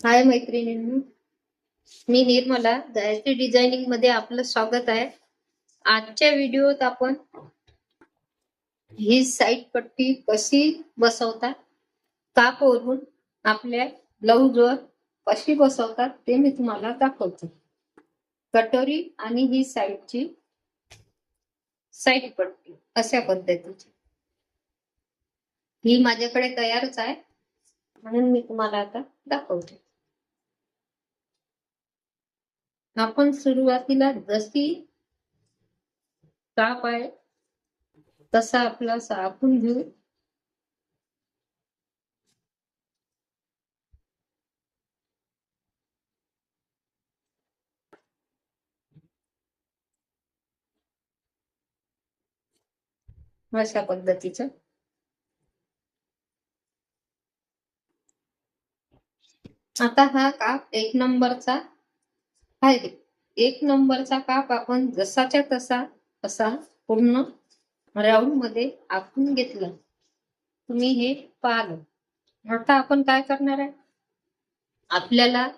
हाय मैत्रिणी मी निर्मला गायत्री डिझायनिंगमध्ये आपलं स्वागत आहे. आजच्या व्हिडिओत आपण ही साईड पट्टी कशी बसवतात काप वरून आपल्या ब्लाऊजवर कशी बसवतात ते मी तुम्हाला दाखवते. कटोरी आणि ही साईडची साईड पट्टी अशा पद्धतीची. ही माझ्याकडे तयारच आहे म्हणून मी तुम्हाला आता दाखवते. आपण सुरुवातीला जशी काप आहे तसा आपला सापून घेऊ. अशा पद्धतीचं. आता हा काप एक नंबरचा. आहे एक नंबरचा काप आपण जसाच्या तसा असा पूर्ण राऊंडमध्ये आखून घेतला. तुम्ही हे पाहिलं आता आपण काय करणार आहे? आपल्याला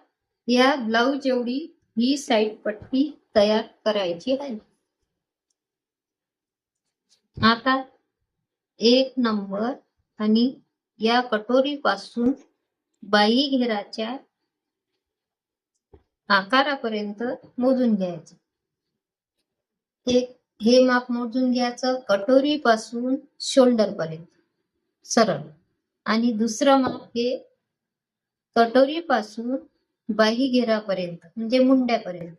या ब्लाऊज एवढी ही साईड पट्टी तयार करायची आहे. आता एक नंबर आणि या कटोरी पासून बाई घेराच्या आकारापर्यंत मोजून घ्यायचं. एक हे माप मोजून घ्यायचं कटोरी पासून शोल्डर पर्यंत सरळ. आणि दुसरं माप हे कटोरी पासून बाही घेरापर्यंत म्हणजे मुंड्यापर्यंत.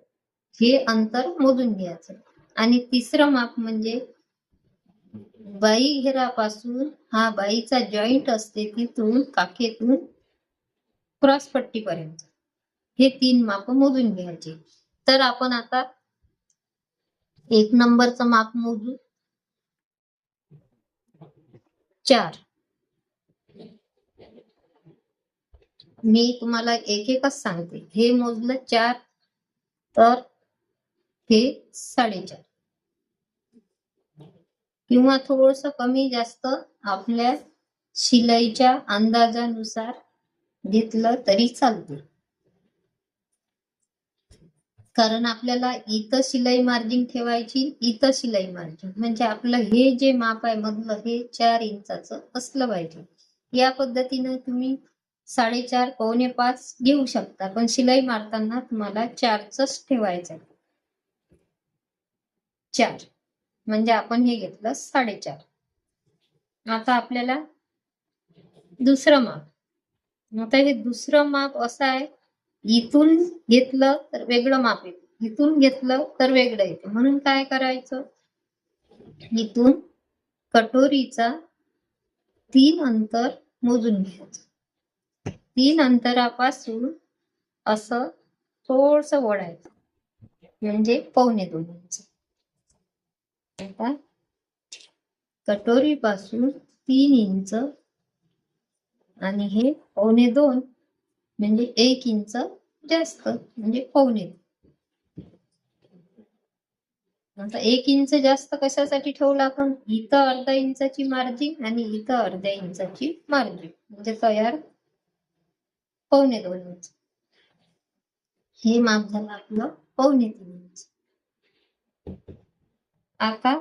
हे अंतर मोजून घ्यायचं. आणि तिसरं माप म्हणजे बाई घेरापासून हा बाईचा जॉईंट असते तिथून काखेतून क्रॉस पट्टीपर्यंत. हे तीन माप मोजून घ्यायचे. तर आपण आता एक नंबरचं माप मोजू. चार. मी तुम्हाला एक एकच सांगते. हे मोजलं चार तर हे साडेचार. किंवा थोडस कमी जास्त आपल्या शिलाईच्या अंदाजानुसार घेतलं तरी चालते कारण आपल्याला इथं शिलाई मार्जिन ठेवायची इथं शिलाई मार्जिन म्हणजे आपलं हे जे माप आहे मधलं हे चार इंचाचं असलं पाहिजे. या पद्धतीनं तुम्ही साडेचार पावणे पाच घेऊ शकता. पण शिलाई मारताना तुम्हाला चारच ठेवायचं आहे चार. म्हणजे आपण हे घेतलं साडेचार. आता आपल्याला दुसरं माप. आता हे दुसरं माप असं आहे इथून घेतलं तर वेगळं माप येते. इथून घेतलं तर वेगळं येते. म्हणून काय करायचं? इथून कटोरीचा तीन अंतर मोजून घ्यायचं. तीन अंतरापासून असं थोडस वळायचं. म्हणजे पावणे दोन इंच कटोरी कटोरीपासून तीन इंच आणि हे पावणे दोन म्हणजे एक इंच जास्त म्हणजे पावणे आता एक इंच जास्त कशासाठी ठेवला आपण? इथं अर्धा इंचाची मार्जिन आणि इथं अर्ध्या इंचाची मार्जिन म्हणजे तयार पावणे दोन इंच. हे माप झालं आपलं पावणे तीन इंच. आता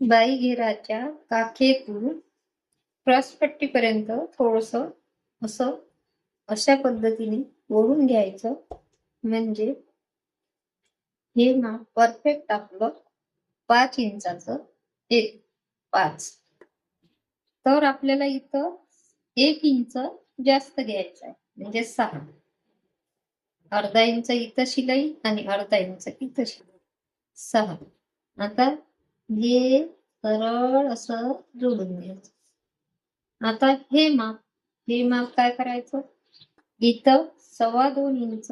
बाई घेराच्या काखेतून क्रॉसपट्टीपर्यंत थोडस असं अशा पद्धतीने ओढून घ्यायचं. म्हणजे हे माप परफेक्ट आपलं पाच इंचाचं एक पाच. तर आपल्याला इथं एक इंच जास्त घ्यायचं आहे. म्हणजे सहा. अर्धा इंच इथं शिलाई आणि अर्धा इंच इथं शिलाई. सहा. आता हे सरळ असं जोडून घ्यायचं. आता हे माप हे माप काय करायचं? इथं सव्वा दोन इंच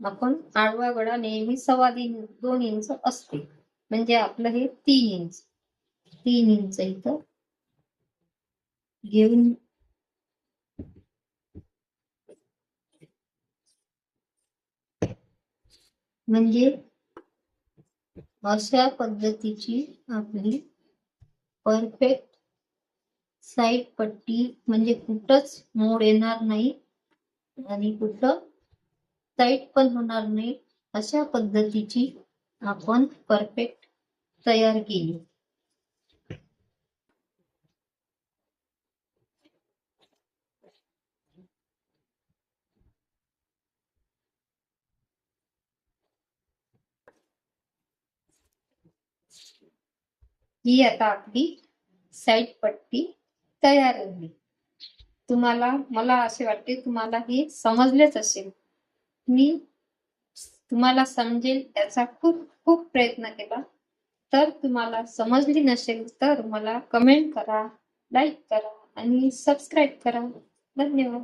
आपण आडवा गडा नेहमी सव्वा दोन इंच असते. म्हणजे आपलं हे तीन इंच. तीन इंच इथं घेऊन म्हणजे अशा पद्धतीची आपली परफेक्ट साईड पट्टी म्हणजे कुठंच मोड येणार नाही आणि कुठं टाईट पण होणार नाही अशा पद्धतीची आपण परफेक्ट तयार केली. ही आता आपली साईड पट्टी तयार झाली तुम्हाला मला असे वाटते तुम्हाला हे समजलेच असेल. मी तुम्हाला समजेल याचा खूप खूप प्रयत्न केला. तर तुम्हाला समजली नसेल तर मला कमेंट करा लाईक करा आणि सबस्क्राईब करा. धन्यवाद.